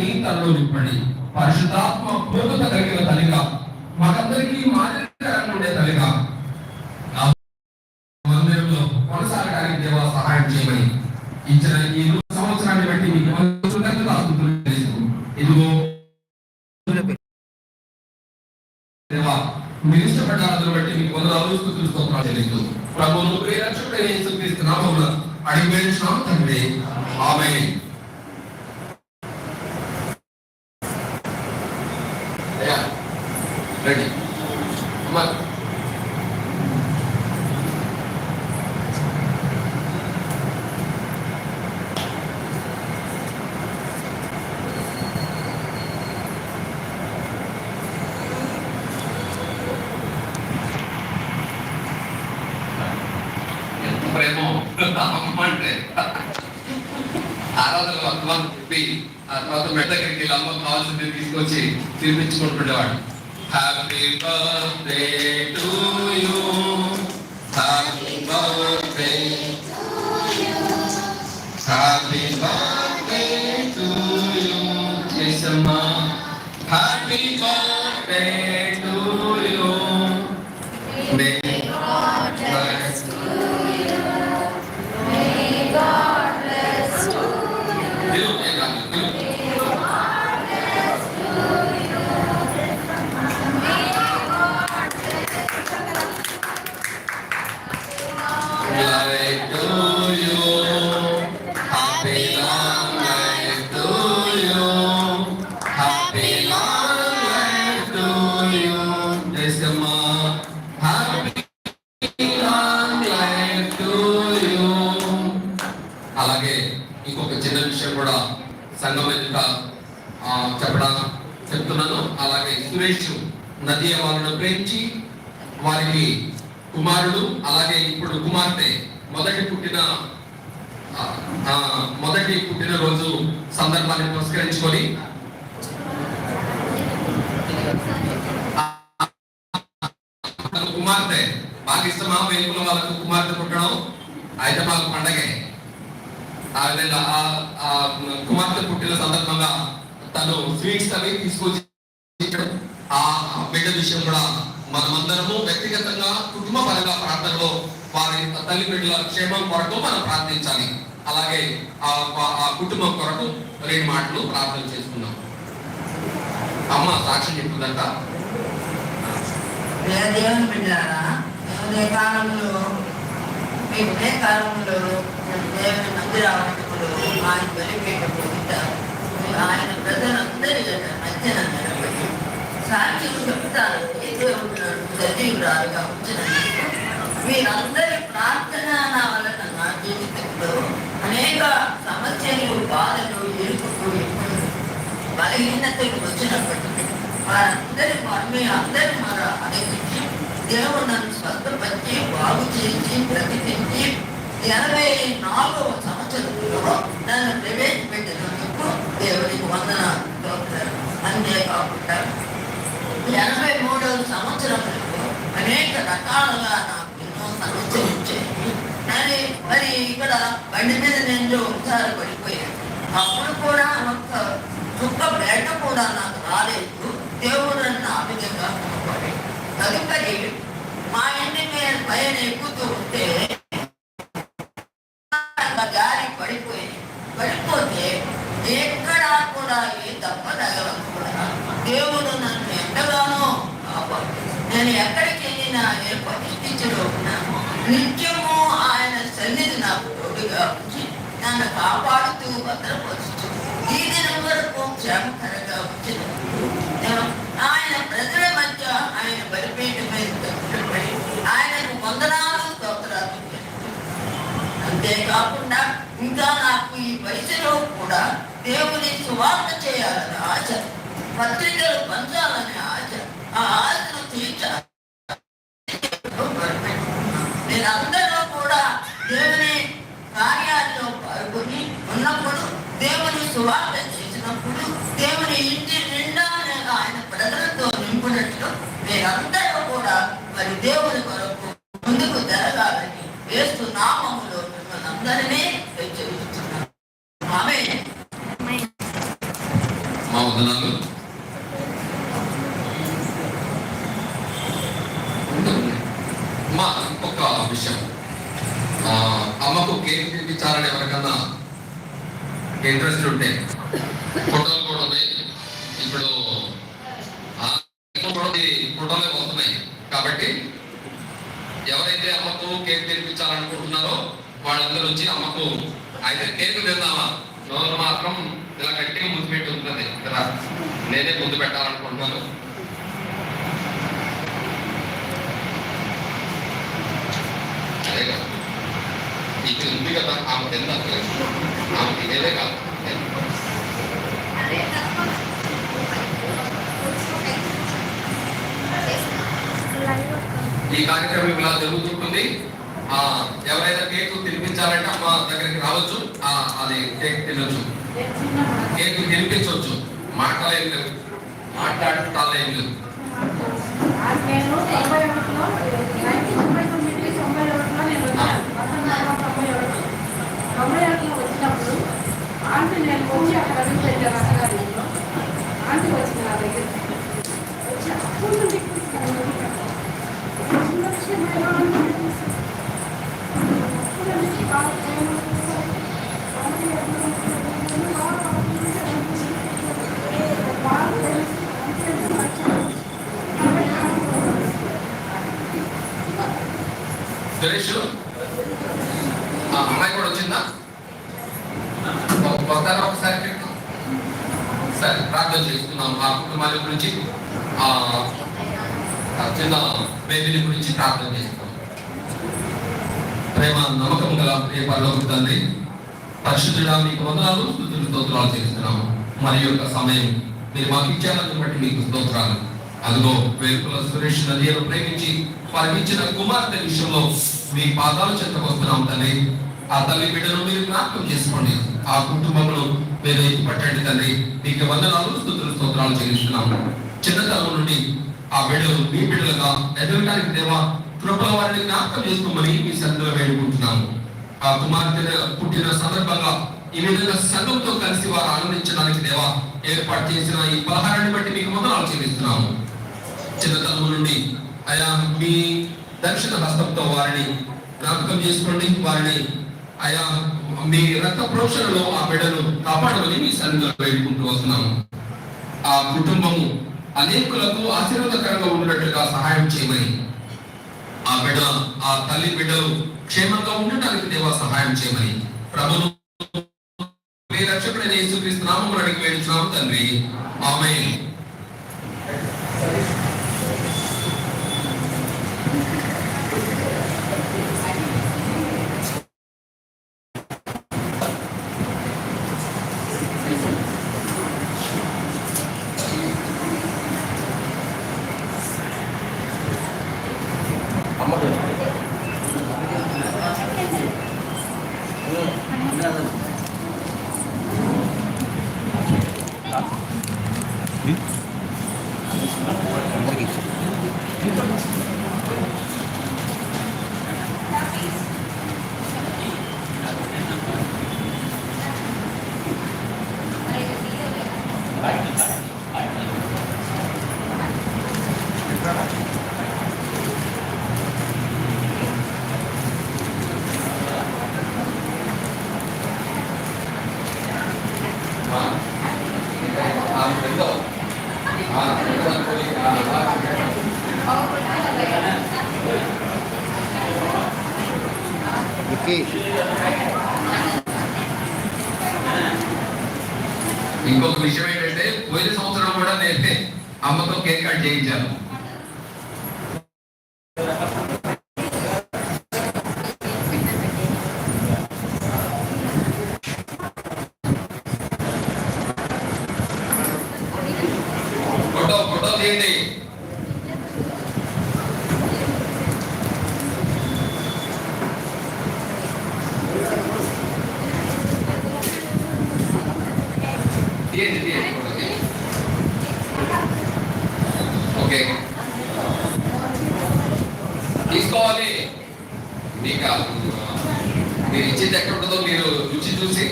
శక్తిని తనలో నింపండి. పరిశుద్ధాత్మ పూర్వత కలిగిన తల్లిగా మాకందరికీ మాదిరికరంగా ఉండే తల్లిగా. మందిరంలో కొనసాగడానికి దేవ సహాయం చేయమని ఇచ్చిన ఈ సంవత్సరాన్ని బట్టి మీకు ఇదిగో మీరు ఇష్టపడ్డాలను బట్టి మీకు వందనాలు స్తుతులు స్తోత్రాలు చెల్లిస్తూ ప్రభువును ప్రియరక్షకుడైన యేసుక్రీస్తు నామమున అడిగి వేడుచున్నాం తండ్రి. ఆమె ఎంత ప్రేమో అమ్మ అంటే ఆరాధనలో అమ్మని చెప్పి ఆ తర్వాత మెడ దగ్గరికి వెళ్ళి అమ్మ కావాల్సింది తీసుకొచ్చి తినిపించుకుంటుండేవాడు happy birthday to you happy birthday happy birthday to you చేసమ్మా happy birthday to you ప్రేమించు నదియ నది వాళ్ళను ప్రేమించి వారికి కుమారుడు అలాగే ఇప్పుడు కుమార్తె మొదటి పుట్టిన మొదటి పుట్టిన రోజు సందర్భాన్ని పురస్కరించుకొని కుమార్తె బాగా ఇష్టమా వేలుకుల వాళ్ళకు కుమార్తె పుట్టడం అయితే మాకు పండగే. ఆ విధంగా ఆ కుమార్తె పుట్టిన సందర్భంగా తను స్వీట్స్ అవి తీసుకొచ్చి ఆ బిడ్డ విషయం కూడా మనమందరము వ్యక్తిగతంగా కుటుంబ పరంగా ప్రార్థనలో వారి తల్లి బిడ్డల క్షేమం కొరకు మనం ప్రార్థించాలి. అలాగే ఆ ఆ కుటుంబం కొరకు రెండు మాటలు ప్రార్థన చేసుకున్నాం అమ్మ సాక్ష్యం చెప్తుందంట. దేవుని బిడ్డారా ఉదయ కాలంలో మీ ఉదయ కాలంలో దేవుని ఆయన బలిపేటప్పుడు ఆయన ప్రజలందరి మధ్యన నిలబడి సాక్ష్యం చెప్తానంటే దేవుడు సజీవురాలుగా ఉంచిన వీరందరి ప్రార్థన నా వలన నా జీవితంలో అనేక సమస్యలు బాధలు ఇరుకులు ఇబ్బందులు బలహీనతలు వచ్చినప్పటికీ వారందరి మీ అందరి మన ఆలోచించి దేవుడు నన్ను స్వస్థపరిచి బాగు చేసి బ్రతికించి ఎనభై నాలుగవ సంవత్సరంలో నన్ను ప్రవేశపెట్టినందుకు దేవుడికి వందన అంతే కాకుండా ఎనభై మూడవ సంవత్సరంలో అనేక రకాలుగా నాకు ఎన్నో సమస్యలు వచ్చాయి కానీ మరి ఇక్కడ బండి మీద నేను ఒకసారి పడిపోయాను. అప్పుడు కూడా ఒక్క దుఃఖ బేట కూడా నాకు రాలేదు. దేవుడు నన్ను ఆ విధంగా తదుపరి మా ఇంటి మీద పైన ఎక్కుతూ ఉంటే గాలి పడిపోయింది పడిపోతే ఎక్కడా కూడా ఏ తప్ప తగలకుండా దేవుడు నన్ను ఎంతగానో నేను ఎక్కడికి వెళ్ళినా నేను పరిస్థితిలో నిత్యము ఆయన సన్నిధి నాకు తోడుగా ఉంచి నన్ను కాపాడుతూ భద్రపరుస్తూ ఈ దినం వరకు క్షేమకరంగా ఉంచినందుకు ఆయన ప్రజల మధ్య ఆయన బలిపేట మీద ఆయనకు వందనాలు స్తోత్రాలు అంతేకాకుండా ఇంకా నాకు ఈ వయసులో కూడా దేవుని సువార్త చేయాలని ఆశ పత్రికలు పంచాలని ఆశ ఆ ఆశను తీర్చాలి నేను కూడా దేవుని కార్యాల్లో పాల్గొని ఉన్నప్పుడు దేవుని సువార్త చేసినప్పుడు దేవుని ఇంటి నిండా నేను ఆయన ప్రజలతో నింపునట్లు మీరందరూ కూడా మరి దేవుని కొరకు ముందుకు జరగాలని వేస్తు నామములో మిమ్మల్ని అందరినీ హెచ్చరిస్తున్నాను. ఆమె మా వదనాలు మా ఇంకొక విషయం ఆ, అమ్మకు కేక్ తినిపించాలని ఎవరికన్నా ఇంట్రెస్ట్ ఉంటే. ఫోటోలు కూడా ఉన్నాయి. ఇప్పుడు ఫోటోలే వస్తున్నాయి. కాబట్టి ఎవరైతే అమ్మకు కేక్ తినిపించాలనుకుంటున్నారో వాళ్ళందరూ వచ్చి అమ్మకు అయితే కేక్ తిందామా? నోరు మాత్రం ఇలా గట్టిగా ముందు పెట్టి ఉంటుంది. కదా నేనే ముందు పెట్టాలనుకుంటున్నాను అదే కదా ఇది ఉంది కదా ఆమె తిందా ఆమె తినేదే కాదు ఈ కార్యక్రమం ఇలా జరుగుతుంటుంది. ఆ ఎవరైనా కేక్ తినిపించాలంటే అమ్మ దగ్గరికి రావచ్చు. ఆ అది కేక్ తినొచ్చు. కేక్ తినిపించవచ్చు మాటలేం లేవు మాట్లాడటాలేం ఏం లేవు నేను వచ్చి అక్కడ ఆంటీ వచ్చింది? నా దగ్గర వచ్చి అప్పుడు సురేష్ అమ్మాయి కూడా వచ్చిందా ఒకసారి ఒకసారి ప్రార్థన చేస్తున్నాం మా కుటుంబాల గురించి ఆ చిన్న బేబీని గురించి ప్రార్థన చేస్తున్నాం ప్రేమ నమ్మకం గల ప్రియ పరలోక తండ్రి పరిశుద్ధుడా మీకు వందనాలు స్థుతులు స్తోత్రాలు చేస్తున్నాము మరి యొక్క సమయం మీరు మాకు ఇచ్చారని బట్టి మీకు స్తోత్రాలు. అందులో వేరుకుల సురేష్ నదియను ప్రేమించి పరిమించిన కుమార్తె విషయంలో మీ పాదాలు చెత్తకొస్తున్నాం వస్తున్నాం తండ్రి. ఆ తల్లి బిడ్డను మీరు జ్ఞాపకం చేసుకోండి. ఆ కుటుంబంలో మీరు ఎత్తి పట్టండి తండ్రి. నీకు వందనాలు స్థుతులు స్తోత్రాలు చెల్లిస్తున్నాము చిన్నతనం నుండి ఆ బిడ్డలు మీ బిడ్డలుగా ఎదగటానికి దేవా కృపల వారిని జ్ఞాపకం చేసుకోమని మీ సందులో వేడుకుంటున్నాము. ఆ కుమార్తె పుట్టిన సందర్భంగా ఈ విధంగా సంఘంతో కలిసి వారు ఆనందించడానికి దేవా ఏర్పాటు చేసిన ఈ పలహారాన్ని బట్టి మీకు వందనాలు చెల్లిస్తున్నాము. చిన్నతనం నుండి అయా మీ దక్షిణ హస్తంతో వారిని జ్ఞాపకం చేసుకోండి. వారిని అయా మీ రక్త ప్రోక్షణలో ఆ బిడ్డను కాపాడమని మీ సన్నిధిలో వేడుకుంటూ వస్తున్నాము. ఆ కుటుంబము అనేకులకు ఆశీర్వాదకరంగా ఉన్నట్లుగా సహాయం చేయమని. ఆ బిడ్డ ఆ తల్లి బిడ్డలు క్షేమంగా ఉండటానికి దేవా సహాయం చేయమని. ప్రభును మీ రక్షకుడైన యేసుక్రీస్తు నామములో అడిగి వేడుచున్నాము తండ్రి. ఆమేన్. విక్కీ ఇంకొక విషయం ఏంటంటే పోయిన సంవత్సరం కూడా నేనే అమ్మతో కేక్ కట్ చేయించాను. మీకు మీరు ఇచ్చేది ఎక్కడ ఉంటుందో మీరు రుచి చూసి.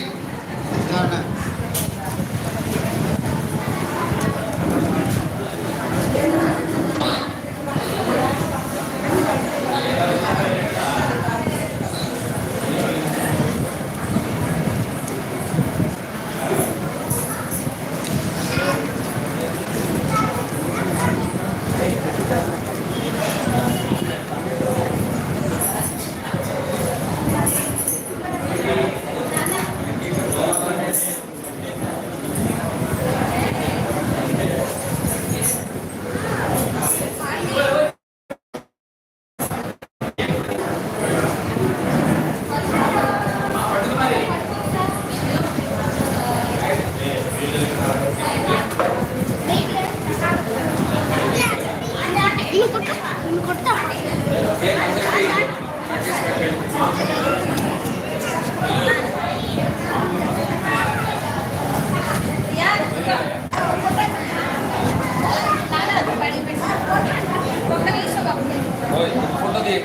అందరి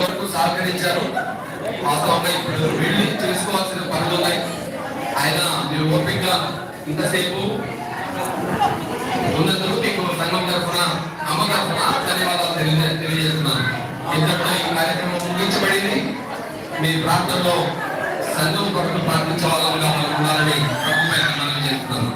వరకు సహకరించారు. వాస్తవంగా ఇప్పుడు వెళ్ళి తెలుసుకోవాల్సిన పనులు ఉన్నాయి. ఆయన మీరు ఓపిక ఇంతసేపు ఉన్నందుకు మీకు సంఘం తరఫున అమ్మ తరఫున ధన్యవాదాలు తెలియజేస్తున్నాను. ఇంతటితో ఈ కార్యక్రమం ముగించబడింది. మీ ప్రాంతంలో సంఘం కొరకు ప్రార్థించవాలని ఉండాలని ప్రభుత్వం మనం చేస్తున్నాను